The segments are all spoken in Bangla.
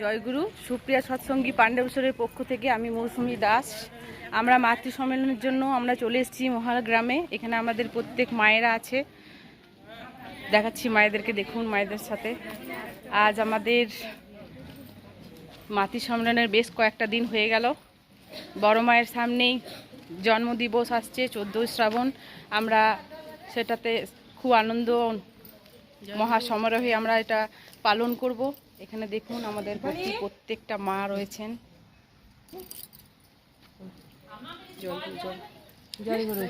জয়গুরু, সুপ্রিয়া সৎসঙ্গী পাণ্ডবেশ্বরের পক্ষ থেকে আমি মৌসুমী দাস। আমরা মাতৃ সম্মেলনের জন্য আমরা চলে এসেছি মহাল গ্রামে। এখানে আমাদের প্রত্যেক মায়েরা আছে। দেখাচ্ছি মায়েদেরকে, দেখুন মায়েদের সাথে। আজ আমাদের মাতৃ সম্মেলনের বেশ কয়েকটা দিন হয়ে গেল। বড় মায়ের সামনেই জন্মদিবস আসছে, চোদ্দোই শ্রাবণ। আমরা সেটাতে খুব আনন্দ, মহা সমারোহে আমরা এটা পালন করব। এখানে দেখুন আমাদের প্রতি প্রত্যেকটা মা রয়েছেন। জয় গুরু জয়। জয় গুরু।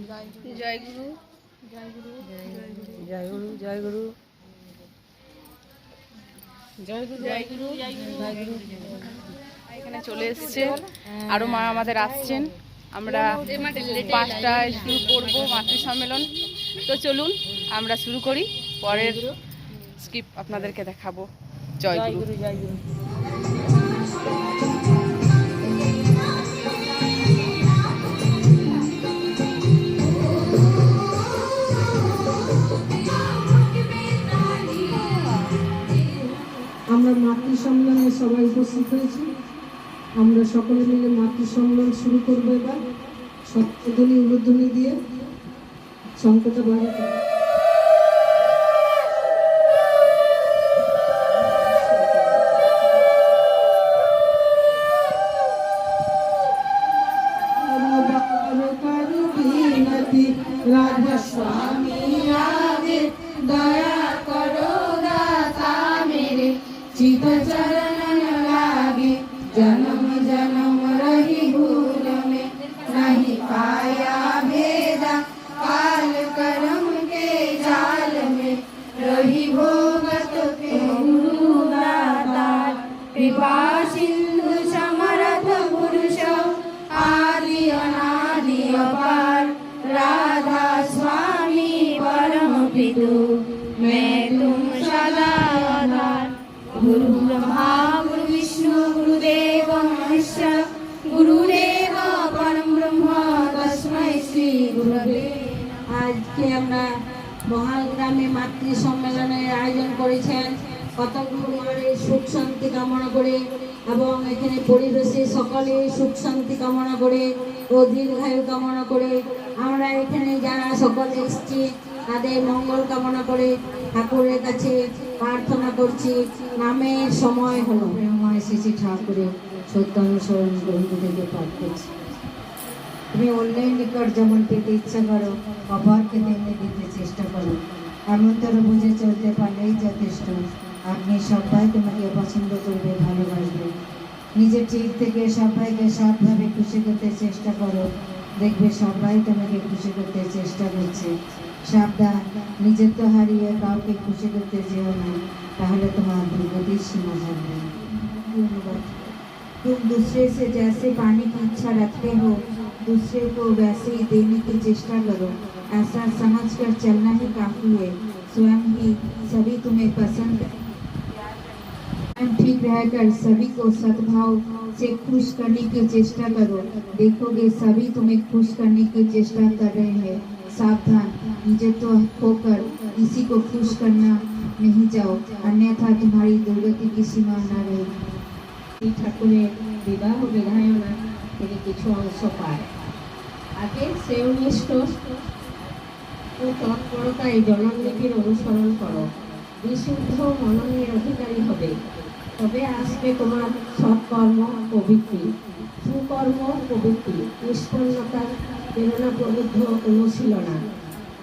জয় গুরু জয় গুরু। জয় গুরু জয় গুরু। জয় গুরু জয় গুরু। এখানে চলে এসছে। আরও মা আমাদের আসছেন। আমরা পাঁচটায় শুরু করব মাতৃ সম্মেলন তো চলুন আমরা শুরু করি। পরের স্কিপ আপনাদেরকে দেখাবো। জয় গুরু। জয় গুরু। আমরা মাতৃ সম্মেলনে সবাই উপস্থিত হয়েছি। আমরা সকলে মিলে মাতৃ সম্মেলন শুরু করব এবার। সপ্তধ্বনি উলুধ্বনি দিয়ে শঙ্কটা বাজাতে গুরুদেব শ্রী গুরুদেব আজকে আমরা মহাগ্রামে মাতৃ সম্মেলনের আয়োজন করেছেন কতগুলো সুখ শান্তি কামনা করে এবং এখানে পরিবেশে সকলে সুখ শান্তি কামনা করে ও দীর্ঘায়ু কামনা করে। আমরা এখানে যারা সকলে এসছি তাদের মঙ্গল কামনা করে ঠাকুরের কাছে প্রার্থনা করছি। নামের সময় হলো। এসেছি ঠাকুরের সত্যানুসরণ গ্রন্থ থেকে পাঠ করছি তুমি অন্যের নিকট যেমন পেতে ইচ্ছা করো অপরকে তেমনি দিতে চেষ্টা করো। এমনতর বুঝে চলতে পারলেই যথেষ্ট। আপনি সবাই তোমাকে পছন্দ করবে, ভালোবাসবে। নিজে ঠিক থেকে সবাইকে সৎভাবে খুশি করতে চেষ্টা করো। দেখবে সবাই তোমাকে খুশি করতে চেষ্টা করছে। সাবধান, নিজের তো হারিয়ে কাউকে খুশি করতে যেও না, তাহলে তোমার দুর্গতির সীমা থাকবে। ধন্যবাদ। तुम दूसरे से जैसे पाने की इच्छा रखते हो, दूसरे को वैसे ही देने की चेष्टा करो। ऐसा समझ कर चलना ही काफ़ी है। स्वयं ही सभी तुम्हें पसंद ठीक रहकर सभी को सद्भाव से खुश करने की चेष्टा करो। देखोगे सभी तुम्हें खुश करने की चेष्टा कर रहे हैं। सावधान निजे तो होकर किसी को खुश करना नहीं जाओ अन्यथा तुम्हारी दुर्गति की सीमा न रहेगी এই ঠাকুরের বিবাহ বিধায়না থেকে কিছু অংশ পায় আগে সে শ্রেয়নিষ্ঠ ও তৎপরতায় জননীতির অনুসরণ করো। বিশুদ্ধ মননের অধিকারী হবে। তবে আসবে তোমার সৎকর্ম প্রবৃত্তি, সুকর্ম প্রবৃত্তি, নিষ্পন্নতা, প্রেরণা প্রবুদ্ধ অনুশীলনা,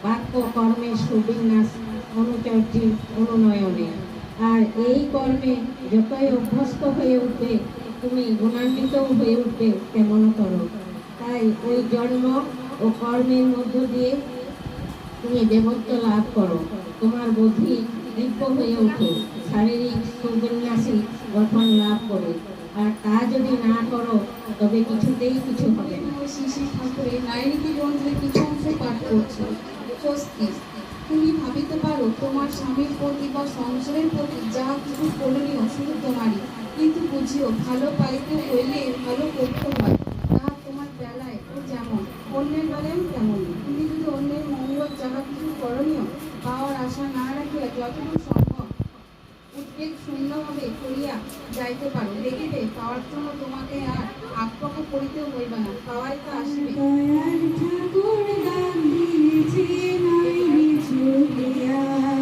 বাক্য কর্মের সুবিন্যাস অনুচর্যের অনুনয়নে। আর এই কর্মে যতই অভ্যস্ত হয়ে উঠবে তুমি গুণান্বিত হয়ে উঠবে তেমনতর তাই ওই জন্ম ও কর্মের মধ্য দিয়ে তুমি দেবত্ব লাভ করো। তোমার বুদ্ধি দিব্য হয়ে ওঠে, শারীরিক সুবিন্যাসী গঠন লাভ করে। আর তা যদি না করো, তবে কিছুতেই কিছু হবে না। শিশি ঠাকুরের নারীনীতি গ্রন্থের কিছু অংশ পাঠ করছে স্বস্তি তুমি ভাবিতে পারো তোমার স্বামীর প্রতি বা সংসারের প্রতি যা কিছু করণীয়, শুধু তোমারই। কিন্তু বুঝিও, ভালো পাইতে হইলে ভালো করতে হয়। তাহা তোমার বেলায় ও যেমন, অন্যের বেলায় তেমন তুমি যদি অন্যের মঙ্গল যাহা কিছু করণীয়, পাওয়ার আশা না রাখিয়া যতটুকু সম্ভব উদ্বেগ শূন্যভাবে করিয়া যাইতে পারো। দেখিবে, পাওয়ার জন্য তোমাকে আর আক্রমণ করিতে হইবে না। পাওয়াই তো আসিবে। Hallelujah.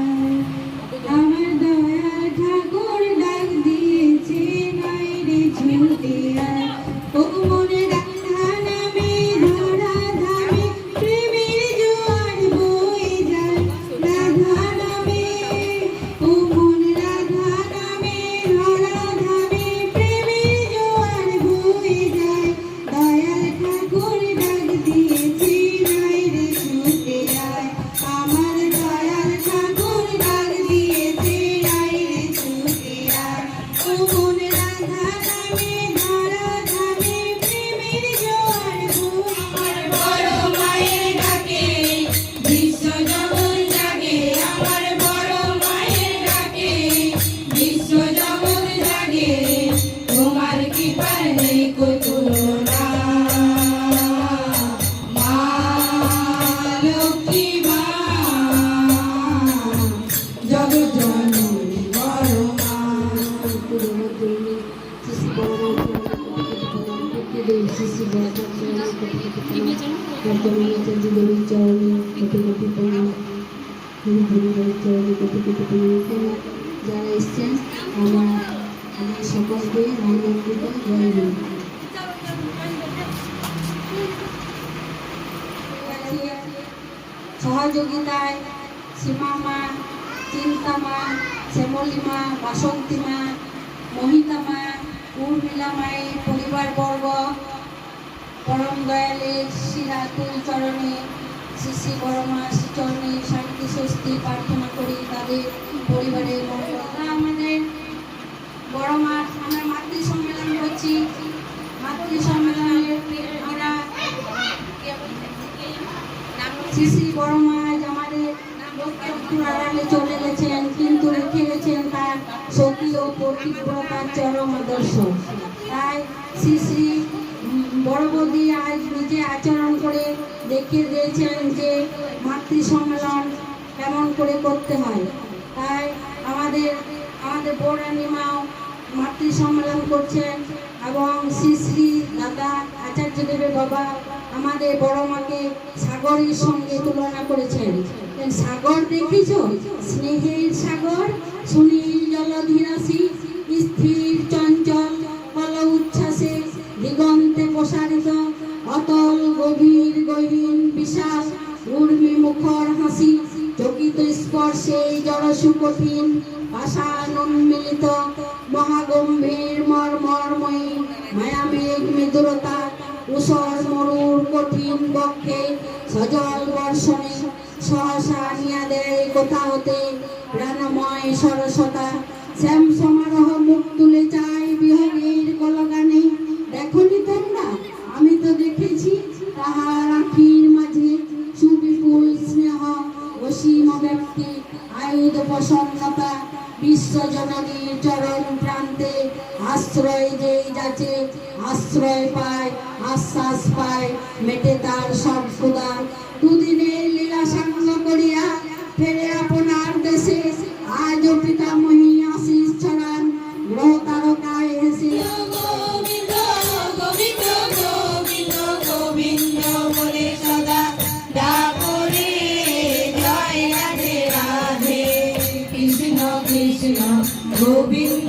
সহযোগিতায় সীমা মা শ্যামলিমা মা মহিতামা উর্মিলা মায়ের পরিবারবর্গ, পরম দয়ালের শ্রীরাতুল চরণে, শ্রী শ্রী বড়মা শ্রীচরণে শান্তি স্বস্তি প্রার্থনা করি তাদের পরিবারের মঙ্গল আমাদের বড় মা আমরা মাতৃ সম্মেলন করছি মাতৃ সম্মেলনের আমরা শ্রী শ্রী বড় মা আজ আমাদের চলে গেছেন কিন্তু রেখে গেছেন তার সতী ও পতিব্রতার চরম আদর্শ। তাই শ্রী শ্রী উম, বড় বৌদি আজ নিজে আচরণ করে দেখিয়ে দিয়েছেন যে মাতৃ সম্মেলন কেমন করে করতে হয়। তাই আমাদের আমাদের বৌরানিমাও মাতৃ সম্মেলন করছেন এবং শ্রী শ্রী দাদা আচার্য দেবের বাবা আমাদের বড় মাকে সাগরের সঙ্গে তুলনা করেছেন। সাগর দেখিছ? স্নেহের সাগর, সুনীল জলধিরাশি, স্থির চঞ্চল কল উচ্ছ্বাসে, দিগন্তে প্রসারিত, অতল গভীর গহীন বিশাল, উর্মি মুখর হাসি, চকিত স্পর্শে জড়সু কঠিন সজল বর্ষণে সহসা নিয়া দেয় কোথা হতে প্রাণময় সরসতা শ্যাম সমারোহ মুখ তুলে চাই বিহগের কলগানে। দেখনি তোমরা? আমি তো দেখেছি তাহার আখির মাঝে সুবিপুল স্নেহ। অসীম ব্যক্তি, আয়ুধ প্রসন্নতা। বিশ্বজননীর চরম প্রান্তে আশ্রয় যেই যাচ্ছে আশ্রয় পায়, আশ্বাস পায়, মেটে তার সব সুদান। দুদিনের লীলা সাঙ্গ করিয়া ফেরে আপনার গোবিন্দ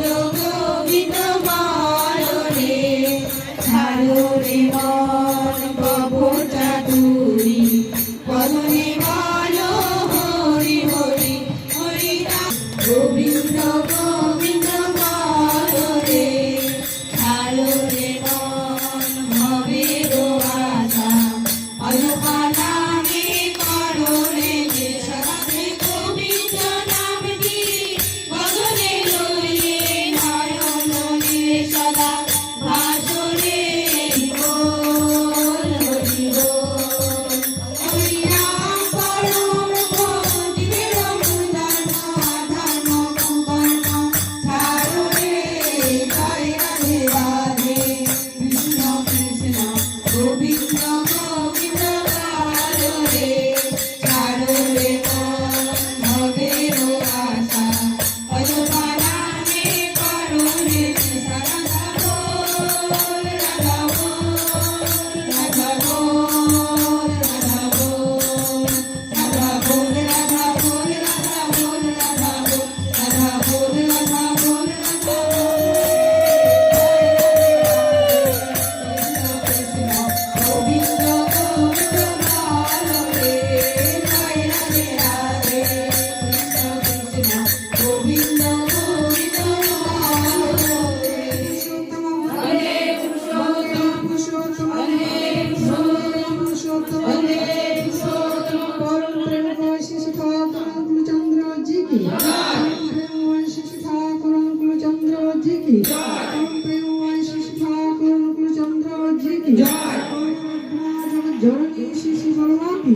জননী শিশু বলমা কি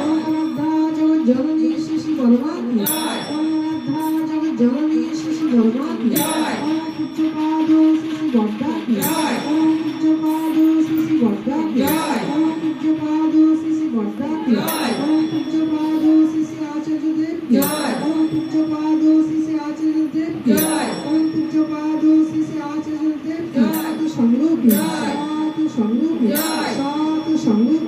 ওম অবধা জগৎ জননী শিশু বলমা কি ওম অবধা জগৎ জননী শিশু বলমা কি ওম পূজ্যপাদ শিশু বর্ধা কি ওম পূজ্যপাদ শিশু বর্ধা কি ওম পূজ্যপাদ শিশু বর্ধা কি ওম পূজ্যপাদ শিশু আচার্য দেব ওম পূজ্যপাদ শিশু আচার্য দেব ওম পূজ্যপাদ শিশু আচার্য দেব